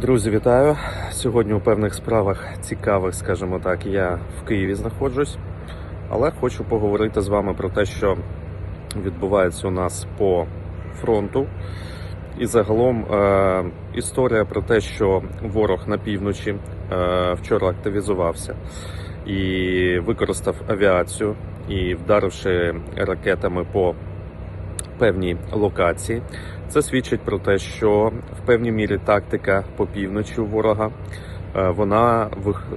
Друзі, вітаю! Сьогодні у певних справах цікавих, скажімо так, я в Києві знаходжусь, але хочу поговорити з вами про те, що відбувається у нас по фронту. І загалом е, історія про те, що ворог на півночі е, вчора активізувався і використав авіацію і вдаривши ракетами по певній локації. Це свідчить про те, що в певній мірі тактика по півночі ворога е, вона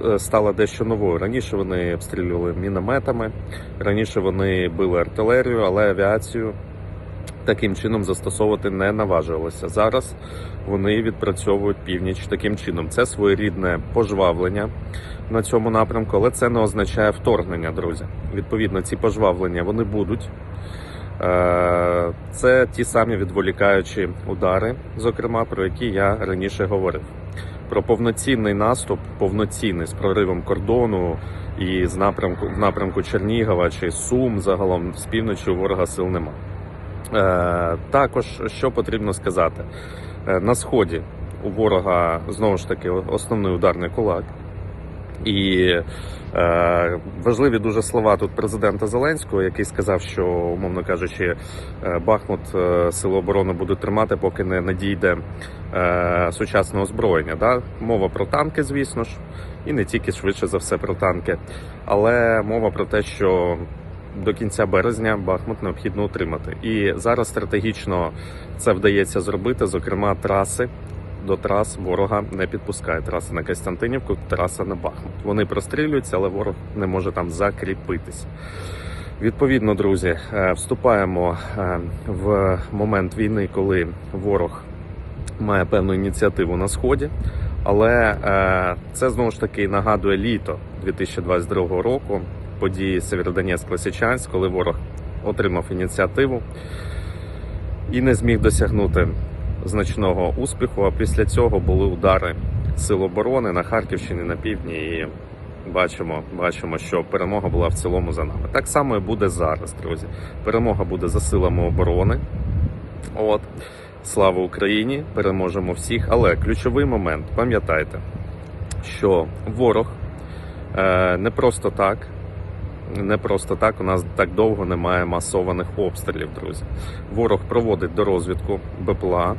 е, стала дещо новою. Раніше вони обстрілювали мінометами, раніше вони били артилерію, але авіацію таким чином застосовувати не наважувалися. Зараз вони відпрацьовують північ таким чином. Це своєрідне пожвавлення на цьому напрямку, але це не означає вторгнення, друзі. Відповідно, ці пожвавлення вони будуть. Це ті самі відволікаючі удари, зокрема про які я раніше говорив. Про повноцінний наступ, повноцінний з проривом кордону і з напрямку в напрямку Чернігова чи Сум загалом з півночі ворога сил нема. Е, Також що потрібно сказати Е, на сході у ворога знову ж таки основний ударний кулак. І е, важливі дуже слова тут президента Зеленського, який сказав, що, умовно кажучи, е, Бахмут е, сили оборони будуть тримати, поки не надійде е, сучасне озброєння. Да? Мова про танки, звісно ж, і не тільки швидше за все про танки, але мова про те, що до кінця березня Бахмут необхідно утримати. І зараз стратегічно це вдається зробити, зокрема, траси до трас ворога не підпускає. Траса на Костянтинівку, траса на Бахмут. Вони прострілюються, але ворог не може там закріпитися. Відповідно, друзі, е, вступаємо е, в момент війни, коли ворог має певну ініціативу на сході. Але е, це знову ж таки нагадує літо 2022 року, події Сєвєродонецьк Лисичанськ, коли ворог отримав ініціативу і не зміг досягнути значного успіху. А після цього були удари сил оборони на Харківщині, на півдні. І бачимо, бачимо, що перемога була в цілому за нами. Так само і буде зараз, друзі. Перемога буде за силами оборони. От. Слава Україні! Переможемо всіх. Але ключовий момент, пам'ятайте, що ворог е, не просто так. Не просто так у нас так довго немає масованих обстрілів, друзі. Ворог проводить до розвідку БПЛА,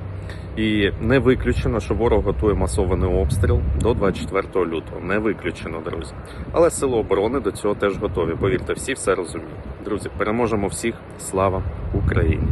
і не виключено, що ворог готує масований обстріл до 24 лютого. Не виключено, друзі. Але сили оборони до цього теж готові. Повірте, всі все розуміють. Друзі, переможемо всіх. Слава Україні!